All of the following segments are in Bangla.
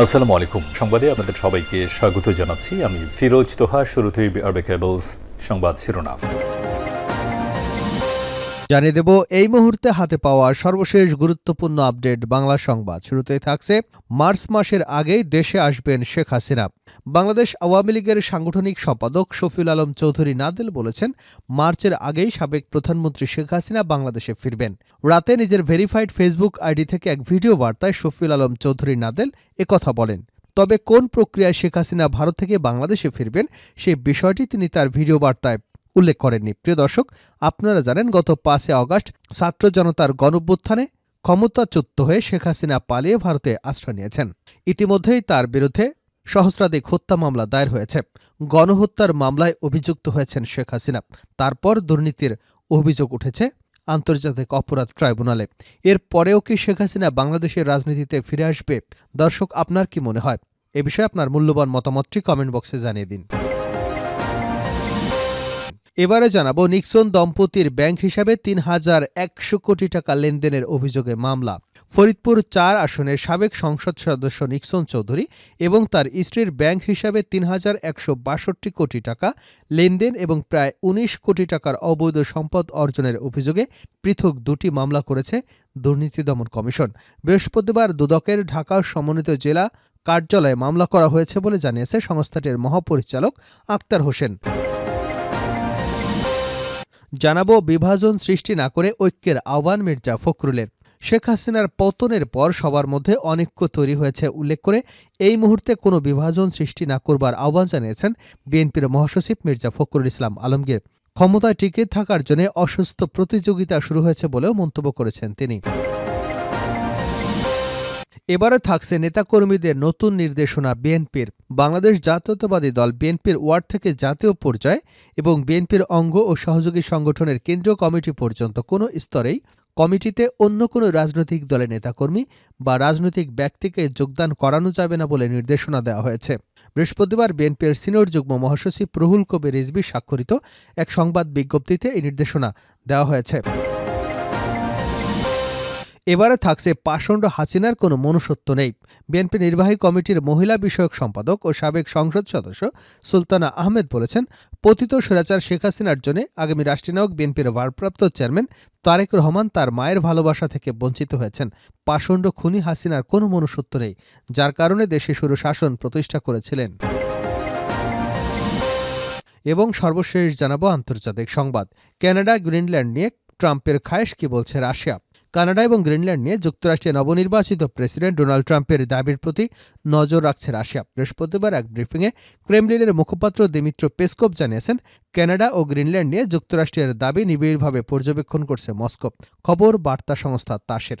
আসসালামু আলাইকুম। সংবাদে আপনাদের সবাইকে স্বাগত জানাচ্ছি। আমি ফিরোজ তোহা, শুরুতেই আরবে কেবলস সংবাদ শিরোনাম। জানিয়ে দেব, এই মুহূর্তে হাতে পাওয়া সর্বশেষ গুরুত্বপূর্ণ আপডেট বাংলা সংবাদ। শুরুতেই থাকছে, মার্চ মাসের আগেই দেশে আসবেন শেখ হাসিনা। বাংলাদেশ আওয়ামী লীগের সাংগঠনিক সম্পাদক শফিউল আলম চৌধুরী নাদেল বলেছেন, মার্চের আগেই সাবেক প্রধানমন্ত্রী শেখ হাসিনা বাংলাদেশে ফিরবেন। রাতে নিজের ভেরিফাইড ফেসবুক আইডি থেকে এক ভিডিও বার্তায় শফিউল আলম চৌধুরী নাদেল একথা বলেন, তবে কোন প্রক্রিয়ায় শেখ হাসিনা ভারত থেকে বাংলাদেশে ফিরবেন সেই বিষয়টি তিনি তার ভিডিও বার্তায় উল্লেখ করেননি। প্রিয় দর্শক, আপনারা জানেন গত পাঁচে অগাস্ট ছাত্র জনতার গণঅভ্যুত্থানে ক্ষমতাচ্যুত হয়ে শেখ হাসিনা পালিয়ে ভারতে আশ্রয় নিয়েছেন। ইতিমধ্যেই তার বিরুদ্ধে সহস্রাধিক হত্যা মামলা দায়ের হয়েছে। গণহত্যার মামলায় অভিযুক্ত হয়েছেন শেখ হাসিনা। তারপর দুর্নীতির অভিযোগ উঠেছে আন্তর্জাতিক অপরাধ ট্রাইব্যুনালে। এর পরেও কি শেখ হাসিনা বাংলাদেশের রাজনীতিতে ফিরে আসবে? দর্শক, আপনার কি মনে হয়? এ বিষয়ে আপনার মূল্যবান মতামতটি কমেন্ট বক্সে জানিয়ে দিন। এবারে জানাব, নিক্সন দম্পতির ব্যাংক হিসাবে তিন হাজার একশো কোটি টাকা লেনদেনের অভিযোগে মামলা। ফরিদপুর চার আসনের সাবেক সংসদ সদস্য নিক্সন চৌধুরী এবং তার স্ত্রীর ব্যাংক হিসাবে তিন হাজার একশো বাষট্টি কোটি টাকা, লেনদেন এবং প্রায় উনিশ কোটি টাকার অবৈধ সম্পদ অর্জনের অভিযোগে পৃথক দুটি মামলা করেছে দুর্নীতি দমন কমিশন। বৃহস্পতিবার দুদকের ঢাকা সমন্বিত জেলা কার্যালয়ে মামলা করা হয়েছে বলে জানিয়েছে সংস্থাটির মহাপরিচালক আক্তার হোসেন। জানাব, বিভাজন সৃষ্টি না করে ঐক্যের আহ্বান মির্জা ফখরুলের। শেখ হাসিনার পতনের পর সবার মধ্যে অনৈক্য তৈরি হয়েছে উল্লেখ করে এই মুহূর্তে কোনো বিভাজন সৃষ্টি না করবার আহ্বান জানিয়েছেন বিএনপির মহাসচিব মির্জা ফখরুল ইসলাম আলমগীর। ক্ষমতায় টিকে থাকার জন্য অসুস্থ প্রতিযোগিতা শুরু হয়েছে বলেও মন্তব্য করেছেন তিনি। এবারে থাকছে নেতাকর্মীদের নতুন নির্দেশনা বিএনপির। বাংলাদেশ জাতীয়তাবাদী দল বিএনপির ওয়ার্ড থেকে জাতীয় পর্যায়ে এবং বিএনপির অঙ্গ ও সহযোগী সংগঠনের কেন্দ্রীয় কমিটি পর্যন্ত কোনো স্তরেই কমিটিতে অন্য কোনো রাজনৈতিক দলের নেতাকর্মী বা রাজনৈতিক ব্যক্তিকে যোগদান করানো যাবে না বলে নির্দেশনা দেওয়া হয়েছে। বৃহস্পতিবার বিএনপির সিনিয়র যুগ্ম মহাসচিব প্রহুল কবির রিজবি স্বাক্ষরিত এক সংবাদ বিজ্ঞপ্তিতে এই নির্দেশনা দেওয়া হয়েছে। এবারে থাকছে পাষণ্ড হাসিনার কোনো মনুষ্যত্ব নেই। বিএনপি নির্বাহী কমিটির মহিলা বিষয়ক সম্পাদক ও সাবেক সংসদ সদস্য সুলতানা আহমেদ বলেছেন, পতিত স্বৈরাচার শেখ হাসিনার জন্য আগামী রাষ্ট্রনায়ক বিএনপির ভারপ্রাপ্ত চেয়ারম্যান তারেক রহমান তার মায়ের ভালোবাসা থেকে বঞ্চিত হয়েছেন। পাষণ্ড খুনি হাসিনার কোনো মনুষ্যত্ব নেই, যার কারণে দেশে শুরু শাসন প্রতিষ্ঠা করেছিলেন। এবং সর্বশেষ জানাব আন্তর্জাতিক সংবাদ। কানাডা, গ্রিনল্যান্ড নিয়ে ট্রাম্পের খায়েশ কি বলছে রাশিয়া? কানাডা এবং গ্রিনল্যান্ড নিয়ে যুক্তরাষ্ট্রের নবনির্বাচিত প্রেসিডেন্ট ডোনাল্ড ট্রাম্পের দাবির প্রতি নজর রাখছে রাশিয়া। বৃহস্পতিবার এক ব্রিফিংয়ে ক্রেমলিনের মুখপাত্র দিমিত্র পেস্কোপ জানিয়েছেন, কানাডা ও গ্রিনল্যান্ড নিয়ে যুক্তরাষ্ট্রের দাবি নিবিড়ভাবে পর্যবেক্ষণ করছে মস্কো। খবর, বার্তা সংস্থা তাসের।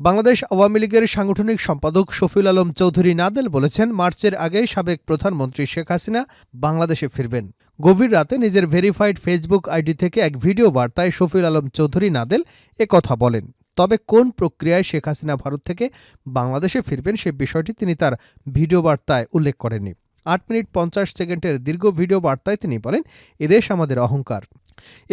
বাংলাদেশ আওয়ামী লীগের সাংগঠনিক সম্পাদক শফিউল আলম চৌধুরী নাদেল বলেছেন, মার্চের আগে সাবেক প্রধানমন্ত্রী শেখ হাসিনা বাংলাদেশে ফিরবেন। গভীর রাতে নিজের ভেরিফাইড ফেসবুক আইডি থেকে এক ভিডিও বার্তায় শফিউল আলম চৌধুরী নাদেল এ কথা বলেন। তবে কোন প্রক্রিয়ায় শেখ হাসিনা ভারত থেকে বাংলাদেশে ফিরবেন সে বিষয়টি তিনি তার ভিডিও বার্তায় উল্লেখ করেননি। আট মিনিট পঞ্চাশ সেকেন্ডের দীর্ঘ ভিডিও বার্তায় তিনি বলেন এদেশ আমাদের অহংকার।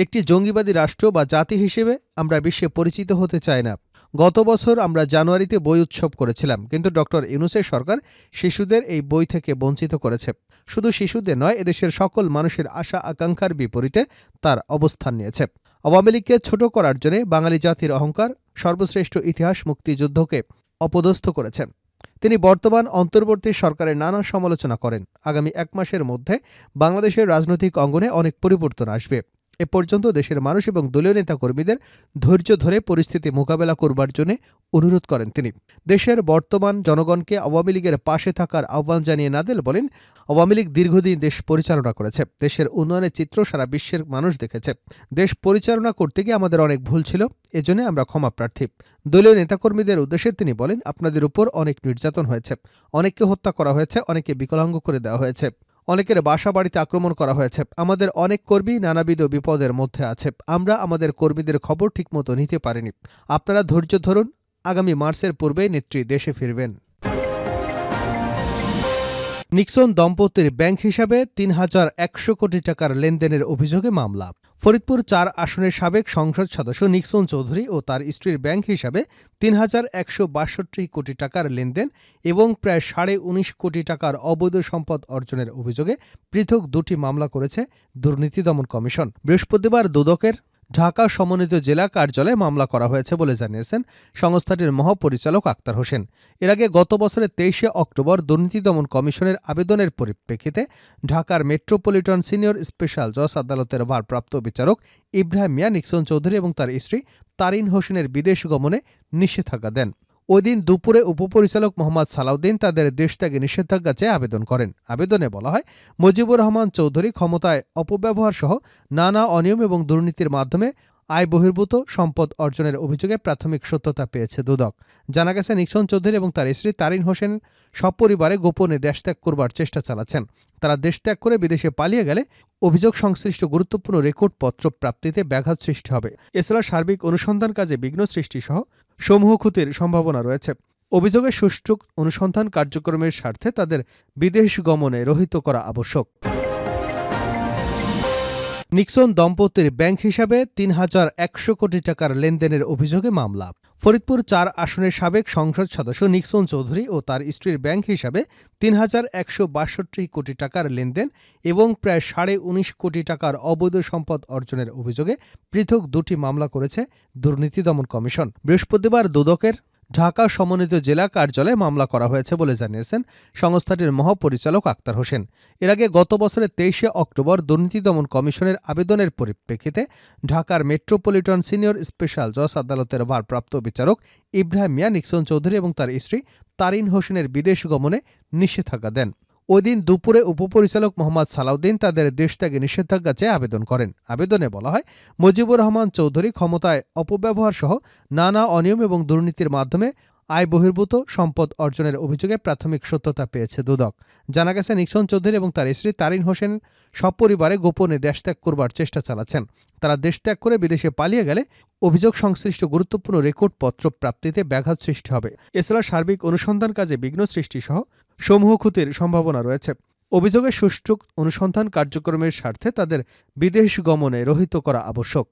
একটি জঙ্গিবাদী রাষ্ট্র বা জাতি হিসেবে আমরা বিশ্বে পরিচিত হতে চাই না। গত বছর আমরা জানুয়ারিতে বই উৎসব করেছিলাম, কিন্তু ডক্টর ইউনুসের সরকার শিশুদের এই বই থেকে বঞ্চিত করেছে। শুধু শিশুদের নয়, এদেশের সকল মানুষের আশা আকাঙ্ক্ষার বিপরীতে তার অবস্থান নিয়েছে। আওয়ামী লীগকে ছোট করার জন্য বাঙালি জাতির অহংকার সর্বশ্রেষ্ঠ ইতিহাস মুক্তিযুদ্ধকে অপদস্থ করেছেন তিনি বর্তমান অন্তর্বর্তী সরকারের নানা সমালোচনা করেন। আগামী এক মাসের মধ্যে বাংলাদেশের রাজনৈতিক অঙ্গনে অনেক পরিবর্তন আসবে। এ পর্যন্ত দেশের মানুষ এবং দলীয় নেতাকর্মীদের ধৈর্য ধরে পরিস্থিতি মোকাবেলা করবার জন্য অনুরোধ করেন তিনি। দেশের বর্তমান জনগণকে আওয়ামী লীগের পাশে থাকার আহ্বান জানিয়ে নাদেল বলেন, আওয়ামী লীগ দীর্ঘদিন দেশ পরিচালনা করেছে, দেশের উন্নয়নের চিত্র সারা বিশ্বের মানুষ দেখেছে। দেশ পরিচালনা করতে গিয়ে আমাদের অনেক ভুল ছিল এজন্য আমরা ক্ষমা প্রার্থী। দলীয় নেতাকর্মীদের উদ্দেশ্যে তিনি বলেন, আপনাদের উপর অনেক নির্যাতন হয়েছে, অনেককে হত্যা করা হয়েছে অনেকে বিকলাঙ্গ করে দেওয়া হয়েছে। অনেকের বাসা বাড়িতে আক্রমণ করা হয়েছে। আমাদের অনেক কর্মী নানাবিধ বিপদের মধ্যে আছে। আমরা আমাদের কর্মীদের খবর ঠিকমতো নিতে পারিনি। আপনারা ধৈর্য ধরুন। আগামী মার্চের পূর্বেই নেত্রী দেশে ফিরবেন। নিক্সন দম্পতির ব্যাংক হিসাবে তিন হাজার একশো কোটি টাকার লেনদেনের অভিযোগে মামলা। ফরিদপুর চার আসনের সাবেক সংসদ সদস্য নিক্সন চৌধুরী ও তার স্ত্রীর ব্যাংক হিসাবে তিন হাজার একশো বাষট্টি কোটি টাকার লেনদেন এবং প্রায় সাড়ে উনিশ কোটি টাকার অবৈধ সম্পদ অর্জনের অভিযোগে পৃথক দুটি মামলা করেছে দুর্নীতি দমন কমিশন। বৃহস্পতিবার দুদকের ঢাকা সমন্বিত জেলা কার্যালয়ে মামলা করা হয়েছে বলে জানিয়েছেন সংস্থাটির মহাপরিচালক আক্তার হোসেন। এর আগে গত বছরের তেইশে অক্টোবর দুর্নীতি দমন কমিশনের আবেদনের পরিপ্রেক্ষিতে ঢাকার মেট্রোপলিটন সিনিয়র স্পেশাল জজ আদালতের ভারপ্রাপ্ত বিচারক ইব্রাহিম মিয়া নিক্সন চৌধুরী এবং তার স্ত্রী তারিন হোসেনের বিদেশ গমনে নিষেধাজ্ঞা দেন। ওই দিন দুপুরে উপপরিচালক মোহাম্মদ সালাউদ্দিন তাদের দেশ ত্যাগে নিষেধাজ্ঞা চেয়ে আবেদন করেন। আবেদনে বলা হয়, মুজিবুর রহমান চৌধুরী ক্ষমতায় অপব্যবহার সহ নানা অনিয়ম এবং দুর্নীতির মাধ্যমে আয় বহির্ভূত সম্পদ অর্জনের অভিযোগে প্রাথমিক সত্যতা পেয়েছে দুদক। জানা গেছে, নিক্সন চৌধুরী এবং তার স্ত্রী তারিন হোসেন সপরিবারে গোপনে দেশত্যাগ করবার চেষ্টা চালাচ্ছেন। তারা দেশত্যাগ করে বিদেশে পালিয়ে গেলে অভিযোগ সংশ্লিষ্ট গুরুত্বপূর্ণ রেকর্ডপত্র প্রাপ্তিতে ব্যাঘাত সৃষ্টি হবে। এছাড়া সার্বিক অনুসন্ধান কাজে বিঘ্ন সৃষ্টি সহ সমূহ ক্ষতির সম্ভাবনা রয়েছে। অভিযোগের সুষ্ঠু অনুসন্ধান কার্যক্রমের স্বার্থে তাদের বিদেশ গমনে রহিত করা আবশ্যক। নিক্সন দম্পতির ব্যাংক হিসাবে তিন হাজার একশো কোটি টাকার লেনদেনের অভিযোগে মামলা। ফরিদপুর চার আসনের সাবেক সংসদ সদস্য নিক্সন চৌধুরী ও তার স্ত্রীর ব্যাংক হিসাবে তিন হাজার একশো বাষট্টি কোটি টাকার লেনদেন এবং প্রায় সাড়ে উনিশ কোটি টাকার অবৈধ সম্পদ অর্জনের অভিযোগে পৃথক দুটি মামলা করেছে দুর্নীতি দমন কমিশন। বৃহস্পতিবার দুদকের ঢাকা সমন্বিত জেলা কার্যালয়ে মামলা করা হয়েছে বলে জানিয়েছেন সংস্থাটির মহাপরিচালক আক্তার হোসেন। এর আগে গত বছরের তেইশে অক্টোবর দুর্নীতি দমন কমিশনের আবেদনের পরিপ্রেক্ষিতে ঢাকার মেট্রোপলিটন সিনিয়র স্পেশাল জজ আদালতের ভারপ্রাপ্ত বিচারক ইব্রাহিম মিয়া নিক্সন চৌধুরী এবং তার স্ত্রী তারিন হোসেনের বিদেশ গমনে নিষেধাজ্ঞা দেন। ওই দিন দুপুরে উপপরিচালক মোহাম্মদ সালাউদ্দিন তাদের দেশ ত্যাগে নিষেধাজ্ঞা চেয়ে আবেদন করেন। আবেদনে বলা হয়, মুজিবুর রহমান চৌধুরী ক্ষমতায় অপব্যবহার সহ নানা অনিয়ম এবং দুর্নীতির মাধ্যমে আয় বহির্ভূত সম্পদ অর্জনের অভিযোগে প্রাথমিক সত্যতা পেয়েছে দুদক। জানা গেছে, নিক্সন চৌধুরী এবং তার স্ত্রী তারিন হোসেন সপরিবারে গোপনে দেশত্যাগ করবার চেষ্টা চালাচ্ছেন। তারা দেশত্যাগ করে বিদেশে পালিয়ে গেলে অভিযোগ সংশ্লিষ্ট গুরুত্বপূর্ণ রেকর্ডপত্র প্রাপ্তিতে ব্যাঘাত সৃষ্টি হবে। এছাড়া সার্বিক অনুসন্ধান কাজে বিঘ্ন সৃষ্টি সহ সমূহ ক্ষতির সম্ভাবনা রয়েছে। অভিযোগের সুষ্ঠু অনুসন্ধান কার্যক্রমের স্বার্থে তাদের বিদেশ গমনে রহিত করা আবশ্যক।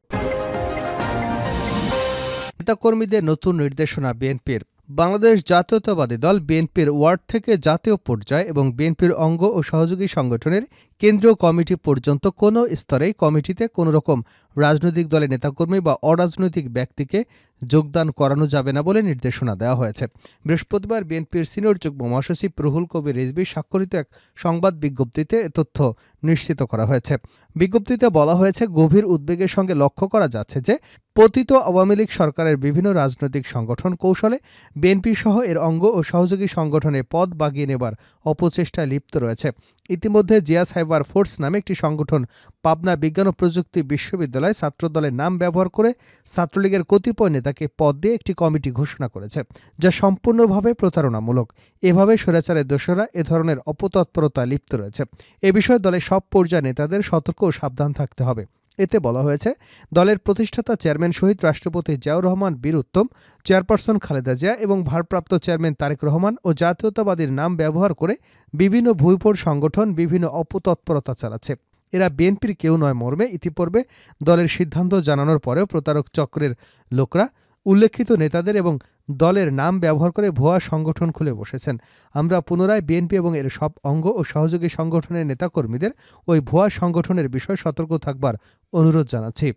নেতাকর্মীদের নতুন নির্দেশনা বিএনপির। বাংলাদেশ জাতীয়তাবাদী দল বিএনপির ওয়ার্ড থেকে জাতীয় পর্যায়ে এবং বিএনপির অঙ্গ ও সহযোগী সংগঠনের কেন্দ্রীয় কমিটি পর্যন্ত কোনো স্তরেই কমিটিতে কোনো রকম রাজনৈতিক দলের নেতাকর্মী বা অরাজনৈতিক ব্যক্তিকে যোগদান করানো যাবে না বলে নির্দেশনা দেওয়া হয়েছে। বৃহস্পতিবার বিএনপির সিনিয়র যুগ্ম মহাসচিব রুহুল কবির রিজভি স্বাক্ষরিত এক সংবাদ বিজ্ঞপ্তিতে তথ্য নিশ্চিত করা হয়েছে। বিজ্ঞপ্তিতে বলা হয়েছে, গভীর উদ্বেগের সঙ্গে লক্ষ্য করা যাচ্ছে যে, পতিত আওয়ামী লীগ সরকারের বিভিন্ন রাজনৈতিক সংগঠন কৌশলে বিএনপি সহ এর অঙ্গ ও সহযোগী সংগঠনে পদ বাগিয়ে নেবার অপচেষ্টায় লিপ্ত রয়েছে। ইতিমধ্যে জিয়া সাইবার ফোর্স নামে একটি সংগঠন পাবনা বিজ্ঞান ও প্রযুক্তি বিশ্ববিদ্যালয় ছাত্রদলের নাম ব্যবহার করে ছাত্রলীগের কতিপয় নেতাকে পদ দিয়ে একটি কমিটি ঘোষণা করেছে, যা সম্পূর্ণভাবে প্রতারণামূলক। এভাবে স্বৈরাচারের দোষরা এ ধরনের অপতৎপরতায় লিপ্ত রয়েছে। এ বিষয়ে দলের সব পর্যায়ে নেতাদের সতর্ক ও সাবধান থাকতে হবে। এতে বলা হয়েছে, দলের প্রতিষ্ঠাতা চেয়ারম্যান শহীদ রাষ্ট্রপতি জিয়াউর রহমান বীর উত্তম, চেয়ারপারসন খালেদা জিয়া এবং ভারপ্রাপ্ত চেয়ারম্যান তারেক রহমান ও জাতীয়তাবাদীর নাম ব্যবহার করে বিভিন্ন ভূইপোর সংগঠন বিভিন্ন অপতৎপরতা চালাচ্ছে। এরা বিএনপির কেউ নয় মর্মে। ইতিপূর্বে দলের সিদ্ধান্ত জানানোর পরেও প্রতারক চক্রের লোকরা, উল্লেখিত নেতাদের এবং দলের নাম ব্যবহার করে ভুয়া সংগঠন খুলে বসেছেন। আমরা পুনরায় বিএনপি এবং এর সব অঙ্গ ও সহযোগী সংগঠনের নেতাকর্মীদের ওই ভুয়া সংগঠনের বিষয়ে সতর্ক থাকবার অনুরোধ জানাচ্ছি।